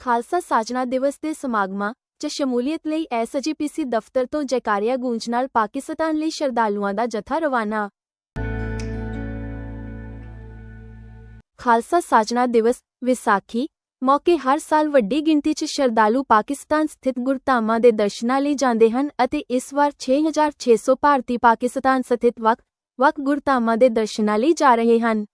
ਖਾਲਸਾ ਸਾਜਣਾ ਦਿਵਸ ਦੇ ਸਮਾਗਮਾਂ, 'ਚ ਸ਼ਮੂਲੀਅਤ ਲਈ ਐਸਜੀਪੀਸੀ ਦਫ਼ਤਰ ਤੋਂ ਜੈਕਾਰਿਆ ਗੂੰਜ ਨਾਲ ਪਾਕਿਸਤਾਨ ਲਈ ਸ਼ਰਧਾਲੂਆਂ ਦਾ ਜਥਾ ਰਵਾਨਾ। ਖਾਲਸਾ ਸਾਜਣਾ ਦਿਵਸ, ਵਿਸਾਖੀ, ਮੌਕੇ ਹਰ ਸਾਲ ਵੱਡੀ ਗਿਣਤੀ 'ਚ ਸ਼ਰਧਾਲੂ ਪਾਕਿਸਤਾਨ ਸਥਿਤ ਗੁਰਧਾਮਾਂ ਦੇ ਦਰਸ਼ਨਾਂ ਲਈ ਜਾਂਦੇ ਹਨ ਅਤੇ ਇਸ ਵਾਰ 6600 ਭਾਰਤੀ ਪਾਕਿਸਤਾਨ ਸਥਿਤ ਵਕ ਵਕ ਗੁਰਧਾਮਾਂ ਦੇ ਦਰਸ਼ਨਾਂ ਲਈ ਜਾ ਰਹੇ ਹਨ।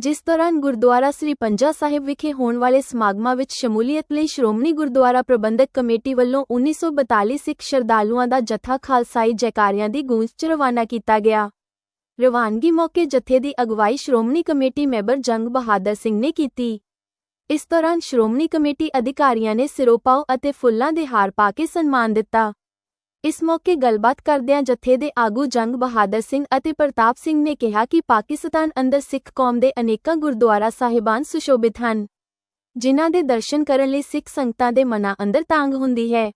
ਜਿਸ ਦੌਰਾਨ ਗੁਰਦੁਆਰਾ ਸ੍ਰੀ ਪੰਜਾ ਸਾਹਿਬ ਵਿਖੇ ਹੋਣ ਵਾਲੇ ਸਮਾਗਮਾਂ ਵਿੱਚ ਸ਼ਮੂਲੀਅਤ ਲਈ ਸ਼੍ਰੋਮਣੀ ਗੁਰਦੁਆਰਾ ਪ੍ਰਬੰਧਕ ਕਮੇਟੀ ਵੱਲੋਂ 1942 ਸਿੱਖ ਸ਼ਰਧਾਲੂਆਂ ਦਾ ਜਥਾ ਖਾਲਸਾਈ ਜੈਕਾਰਿਆਂ ਦੀ ਗੂੰਜ 'ਚ ਰਵਾਨਾ ਕੀਤਾ ਗਿਆ। ਰਵਾਨਗੀ ਮੌਕੇ ਜਥੇ ਦੀ ਅਗਵਾਈ ਸ਼੍ਰੋਮਣੀ ਕਮੇਟੀ ਮੈਂਬਰ ਜੰਗ ਬਹਾਦਰ ਸਿੰਘ ਨੇ ਕੀਤੀ। ਇਸ ਦੌਰਾਨ ਸ਼੍ਰੋਮਣੀ ਕਮੇਟੀ ਅਧਿਕਾਰੀਆਂ ਨੇ ਸਿਰੋਪਾਓ ਅਤੇ ਫੁੱਲਾਂ ਦੇ ਹਾਰ ਪਾ ਕੇ ਸਨਮਾਨ ਦਿੱਤਾ। ਇਸ ਮੌਕੇ ਗੱਲਬਾਤ ਕਰਦਿਆਂ ਜਥੇ ਦੇ ਆਗੂ ਜੰਗ ਬਹਾਦਰ ਸਿੰਘ ਅਤੇ ਪ੍ਰਤਾਪ ਸਿੰਘ ਨੇ ਕਿਹਾ ਕਿ ਪਾਕਿਸਤਾਨ ਅੰਦਰ ਸਿੱਖ ਕੌਮ ਦੇ ਅਨੇਕਾਂ ਗੁਰਦੁਆਰਾ ਸਾਹਿਬਾਨ ਸੁਸ਼ੋਭਿਤ ਹਨ, ਜਿਨ੍ਹਾਂ ਦੇ ਦਰਸ਼ਨ ਕਰਨ ਲਈ ਸਿੱਖ ਸੰਗਤਾਂ ਦੇ ਮਨਾਂ ਅੰਦਰ ਤਾਂਗ ਹੁੰਦੀ ਹੈ।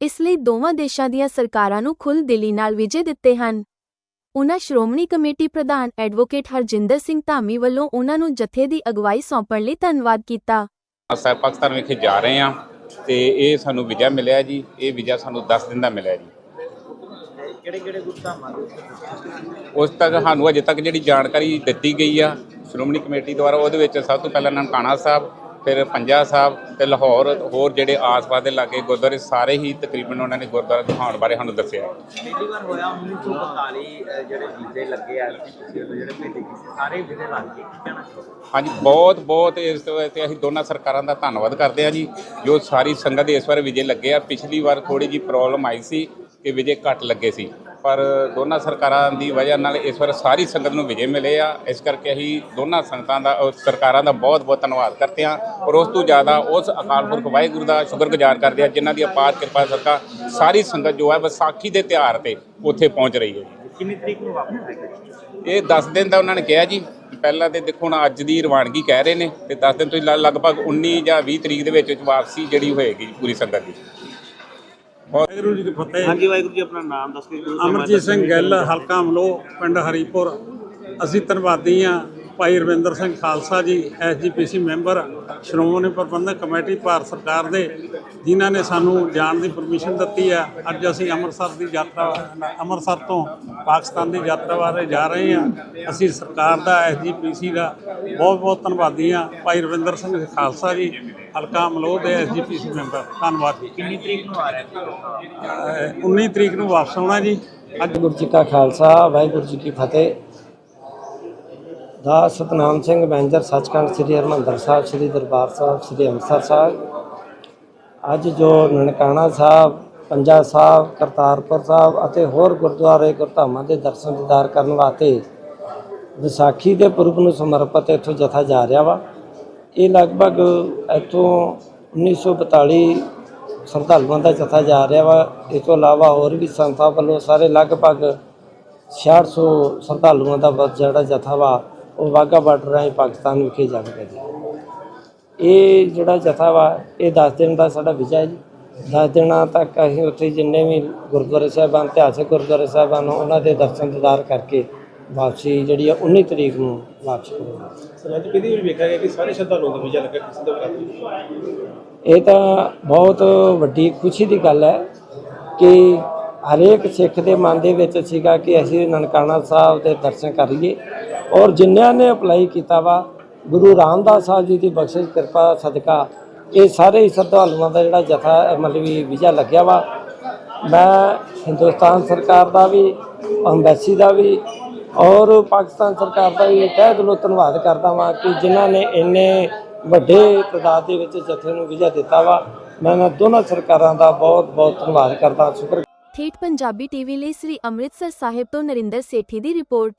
ਇਸ ਲਈ ਦੋਵਾਂ ਦੇਸ਼ਾਂ ਦੀਆਂ ਸਰਕਾਰਾਂ ਨੂੰ ਖੁੱਲ੍ਹ ਦਿਲੀ ਨਾਲ ਵਿਜੇ ਦਿੱਤੇ ਹਨ। ਉਨ੍ਹਾਂ ਸ਼੍ਰੋਮਣੀ ਕਮੇਟੀ ਪ੍ਰਧਾਨ ਐਡਵੋਕੇਟ ਹਰਜਿੰਦਰ ਸਿੰਘ ਧਾਮੀ ਵੱਲੋਂ ਉਨ੍ਹਾਂ ਨੂੰ ਜਥੇ ਦੀ ਅਗਵਾਈ ਸੌਂਪਣ ਲਈ ਧੰਨਵਾਦ ਕੀਤਾ। ਅਸਾਂ ਪਾਕਿਸਤਾਨ ਵਿਖੇ ਜਾ ਰਹੇ ਹਾਂ। ਤੇ ਇਹ ਸਾਨੂੰ ਵੀਜ਼ਾ ਮਿਲਿਆ ਜੀ ਇਹ ਵੀਜ਼ਾ ਸਾਨੂੰ 10 ਦਿਨ ਦਾ ਮਿਲਿਆ ਜੀ। ਕਿਹੜੇ ਕਿਹੜੇ ਗੁਰਧਾਮਾਂ ਉਸ ਤੱਕ ਸਾਨੂੰ ਅਜੇ ਤੱਕ ਜਿਹੜੀ ਜਾਣਕਾਰੀ ਦਿੱਤੀ ਗਈ ਆ ਸ਼੍ਰੋਮਣੀ ਕਮੇਟੀ ਦੁਆਰਾ ਉਹਦੇ ਵਿੱਚ ਸਭ ਤੋਂ ਪਹਿਲਾਂ ਨਨਕਾਣਾ ਸਾਹਿਬ ਫਿਰ ਪੰਜਾ ਸਾਹਿਬ ਤੇ ਲਾਹੌਰ ਹੋਰ ਜਿਹੜੇ ਆਸ-ਪਾਸ ਦੇ ਲਾਗੇ ਗੁਰਦੁਆਰੇ ਸਾਰੇ ਹੀ ਤਕਰੀਬਨ ਉਹਨਾਂ ਨੇ ਗੁਰਦੁਆਰਾ ਦਿਖਾਉਣ ਬਾਰੇ ਸਾਨੂੰ ਦੱਸਿਆ ਪਹਿਲੀ ਵਾਰ ਹੋਇਆ 1942 ਅਹ ਜਿਹੜੇ ਵੀਜ਼ੇ ਲੱਗੇ ਆ ਤੁਸੀਂ ਜਿਹੜੇ ਭੇਜੇ ਕਿਸੇ ਸਾਰੇ ਵੀਜ਼ੇ ਲੱਗ ਗਏ ਕਹਿਣਾ? ਹਾਂਜੀ ਬਹੁਤ ਬਹੁਤ ਇਸ ਤੇ ਅਸੀਂ ਦੋਨਾਂ ਸਰਕਾਰਾਂ ਦਾ ਧੰਨਵਾਦ ਕਰਦੇ ਹਾਂ ਜੀ ਜੋ ਸਾਰੀ ਸੰਗਤ ਦੇ ਇਸ ਵਾਰ ਵਿਜੇ ਲੱਗੇ ਆ ਪਿਛਲੀ ਵਾਰ ਥੋੜੀ ਜੀ ਪ੍ਰੋਬਲਮ ਆਈ ਸੀ ਕਿ ਵਿਜੇ ਘੱਟ ਲੱਗੇ ਸੀ। ਪਰ ਦੋਨਾਂ ਸਰਕਾਰਾਂ ਦੀ ਵਜ੍ਹਾ ਨਾਲ ਇਸ ਵਾਰ ਸਾਰੀ ਸੰਗਤ ਨੂੰ ਵਿਜੇ ਮਿਲੇ ਆ। ਇਸ ਕਰਕੇ ਅਸੀਂ ਦੋਨਾਂ ਸੰਗਤਾਂ ਦਾ ਅਹ ਸਰਕਾਰਾਂ ਦਾ ਬਹੁਤ ਬਹੁਤ ਧੰਨਵਾਦ ਕਰਦੇ ਹਾਂ। ਔਰ ਉਸ ਤੋਂ ਜ਼ਿਆਦਾ ਉਸ ਅਕਾਲ ਪੁਰਖ ਵਾਹਿਗੁਰੂ ਦਾ ਸ਼ੁਕਰਗੁਜ਼ਾਰ ਕਰਦੇ ਹਾਂ ਜਿਨ੍ਹਾਂ ਦੀ ਅਪਾਰ ਕਿਰਪਾ ਸਦਕਾ ਸਾਰੀ ਸੰਗਤ ਜੋ ਹੈ ਵਿਸਾਖੀ ਦੇ ਤਿਉਹਾਰ ਤੇ ਉੱਥੇ ਪਹੁੰਚ ਰਹੀ ਹੈ ਕਿੰਨੀ ਤਰੀਕ ਨੂੰ ਵਾਪਸ ਆਏਗਾ ਇਹ 10 ਦਿਨ ਦਾ ਉਹਨਾਂ ਨੇ ਕਿਹਾ ਜੀ। ਪਹਿਲਾਂ ਤੇ ਦੇਖੋ ਹੁਣ ਅੱਜ ਦੀ ਰਵਾਨਗੀ ਕਹਿ ਰਹੇ ਨੇ ਤੇ 10 ਦਿਨ ਤੋਂ ਲਗਭਗ 19 ਜਾਂ 20 ਤਰੀਕ ਦੇ ਵਿੱਚ ਵਾਪਸੀ ਜਿਹੜੀ ਹੋਏਗੀ ਪੂਰੀ ਸੰਗਤ ਦੀ। ਵਾਹਿਗੁਰੂ ਜੀ ਕੀ ਫਤਿਹ। ਹਾਂਜੀ ਵਾਹਿਗੁਰੂ ਜੀ ਆਪਣਾ ਨਾਮ ਦੱਸ ਕੇ ਅਮਰਜੀਤ ਸਿੰਘ ਗਿੱਲ ਹਲਕਾ ਅਮਲੋ ਪਿੰਡ ਹਰੀਪੁਰ। ਅਸੀਂ ਧੰਨਵਾਦੀ ਹਾਂ ਭਾਈ ਰਵਿੰਦਰ ਸਿੰਘ ਖਾਲਸਾ ਜੀ ਐਸਜੀਪੀਸੀ ਮੈਂਬਰ ਸ਼੍ਰੋਮਣੀ ਪ੍ਰਬੰਧਕ ਕਮੇਟੀ ਭਾਰਤ ਸਰਕਾਰ ਦੇ ਜਿਨ੍ਹਾਂ ਨੇ ਸਾਨੂੰ ਜਾਣ ਦੀ ਪਰਮਿਸ਼ਨ ਦਿੱਤੀ ਹੈ। ਅੱਜ ਅਸੀਂ ਅੰਮ੍ਰਿਤਸਰ ਦੀ ਯਾਤਰਾ ਅੰਮ੍ਰਿਤਸਰ ਤੋਂ ਪਾਕਿਸਤਾਨ ਦੀ ਯਾਤਰਾ ਬਾਰੇ ਜਾ ਰਹੇ ਹਾਂ। ਅਸੀਂ ਸਰਕਾਰ ਦਾ ਐਸਜੀਪੀਸੀ ਦਾ ਬਹੁਤ ਬਹੁਤ ਧੰਨਵਾਦੀ ਹਾਂ। ਭਾਈ ਰਵਿੰਦਰ ਸਿੰਘ ਖਾਲਸਾ ਜੀ ਹਲਕਾ ਅਮਲੋ ਦੇ ਐਸਜੀਪੀਸੀ ਮੈਂਬਰ। ਧੰਨਵਾਦ ਜੀ। ਕਿੰਨੀ ਤਰੀਕ ਨੂੰ ਆ ਰਿਹਾ ਅਹ 19 ਤਰੀਕ ਨੂੰ ਵਾਪਸ ਆਉਣਾ ਜੀ। ਅੱਜ ਗੁਰੂ ਜੀ ਕਾ ਖਾਲਸਾ ਵਾਹਿਗੁਰੂ ਜੀ ਕੀ ਫਤਿਹ। ਦਾ ਸਤਨਾਮ ਸਿੰਘ ਮੈਨੇਜਰ ਸੱਚਖੰਡ ਸ੍ਰੀ ਹਰਿਮੰਦਰ ਸਾਹਿਬ ਸ੍ਰੀ ਦਰਬਾਰ ਸਾਹਿਬ ਸ੍ਰੀ ਅੰਮ੍ਰਿਤਸਰ ਸਾਹਿਬ। ਅੱਜ ਜੋ ਨਨਕਾਣਾ ਸਾਹਿਬ ਪੰਜਾ ਸਾਹਿਬ ਕਰਤਾਰਪੁਰ ਸਾਹਿਬ ਅਤੇ ਹੋਰ ਗੁਰਦੁਆਰੇ ਗੁਰਧਾਮਾਂ ਦੇ ਦਰਸ਼ਨ ਦੀਦਾਰ ਕਰਨ ਵਾਸਤੇ ਵਿਸਾਖੀ ਦੇ ਪੁਰਬ ਨੂੰ ਸਮਰਪਿਤ ਇੱਥੋਂ ਜਥਾ ਜਾ ਰਿਹਾ ਵਾ। ਇਹ ਲਗਭਗ ਇੱਥੋਂ 1942 ਸ਼ਰਧਾਲੂਆਂ ਦਾ ਜਥਾ ਜਾ ਰਿਹਾ ਵਾ। ਇਸ ਤੋਂ ਇਲਾਵਾ ਹੋਰ ਵੀ ਸੰਸਥਾ ਵੱਲੋਂ ਸਾਰੇ ਲਗਭਗ 6600 ਸ਼ਰਧਾਲੂਆਂ ਦਾ ਜਿਹੜਾ ਜਥਾ ਵਾ, ਉਹ ਵਾਹਗਾ ਬਾਰਡਰ ਰਾਹੀਂ ਪਾਕਿਸਤਾਨ ਵਿਖੇ ਜਾਵੇਗਾ ਜੀ ਇਹ ਜਿਹੜਾ ਜਥਾ ਵਾ, ਇਹ 10 ਦਿਨ ਦਾ ਸਾਡਾ ਵਿਜਾ ਜੀ। 10 ਦਿਨਾਂ ਤੱਕ ਅਸੀਂ ਉੱਥੇ ਜਿੰਨੇ ਵੀ ਗੁਰਦੁਆਰੇ ਸਾਹਿਬਾਨ, ਇਤਿਹਾਸਕ ਗੁਰਦੁਆਰੇ ਸਾਹਿਬਾਨ, ਉਹਨਾਂ ਦੇ ਦਰਸ਼ਨ ਦੀਦਾਰ ਕਰਕੇ ਵਾਪਸੀ ਜਿਹੜੀ ਆ 19 ਤਰੀਕ ਨੂੰ ਵਾਪਸ ਕਰਾਂਗੇ ਸਮਾਜ ਕਿਹਦੀ ਵੀ ਵੇਖਿਆ ਗਿਆ ਕਿ ਸਾਰੇ ਸ਼ਰਧਾਲੂਆਂ ਦਾ ਵੀਜ਼ਾ ਲੱਗਾ ਕਿਸੇ ਦਾ ਵੀ ਇਹ ਤਾਂ ਬਹੁਤ ਵੱਡੀ ਖੁਸ਼ੀ ਦੀ ਗੱਲ ਹੈ ਕਿ ਹਰੇਕ ਸਿੱਖ ਦੇ ਮਨ ਦੇ ਵਿੱਚ ਸੀਗਾ ਕਿ ਅਸੀਂ ਨਨਕਾਣਾ ਸਾਹਿਬ ਦੇ ਦਰਸ਼ਨ ਕਰੀਏ ਔਰ ਜਿਨ੍ਹਾਂ ਨੇ ਅਪਲਾਈ ਕੀਤਾ ਵਾ ਗੁਰੂ ਰਾਮਦਾਸ ਸਾਹਿਬ ਜੀ ਦੀ ਬਖਸ਼ਿਸ਼ ਕਿਰਪਾ ਸਦਕਾ ਇਹ ਸਾਰੇ ਹੀ ਸ਼ਰਧਾਲੂਆਂ ਦਾ ਜਿਹੜਾ ਜਥਾ ਮਤਲਬ ਵੀ ਵੀਜ਼ਾ ਲੱਗਿਆ ਵਾ। ਮੈਂ ਹਿੰਦੁਸਤਾਨ ਸਰਕਾਰ ਦਾ ਵੀ ਅੰਬੈਸੀ ਦਾ ਵੀ ਔਰ ਪਾਕਿਸਤਾਨ ਸਰਕਾਰ ਦਾ ਵੀ ਤਹਿ ਦਿਲੋਂ ਧੰਨਵਾਦ ਕਰਦਾ ਵਾਂ ਕਿ ਜਿਨ੍ਹਾਂ ਨੇ ਇੰਨੇ ਵੱਡੇ ਤਦਾਦ ਦੇ ਵਿੱਚ ਜਥੇ ਨੂੰ ਵੀਜ਼ਾ ਦਿੱਤਾ ਵਾ। ਮੈਂ ਇਹਨਾਂ ਦੋਨਾਂ ਸਰਕਾਰਾਂ ਦਾ ਬਹੁਤ ਬਹੁਤ ਧੰਨਵਾਦ ਕਰਦਾ। ਸ਼ੁਕਰ ਠੇਠ ਪੰਜਾਬੀ ਟੀਵੀ ਲਈ ਸ੍ਰੀ ਅੰਮ੍ਰਿਤਸਰ ਸਾਹਿਬ ਤੋਂ ਨਰਿੰਦਰ ਸੇਠੀ ਦੀ ਰਿਪੋਰਟ।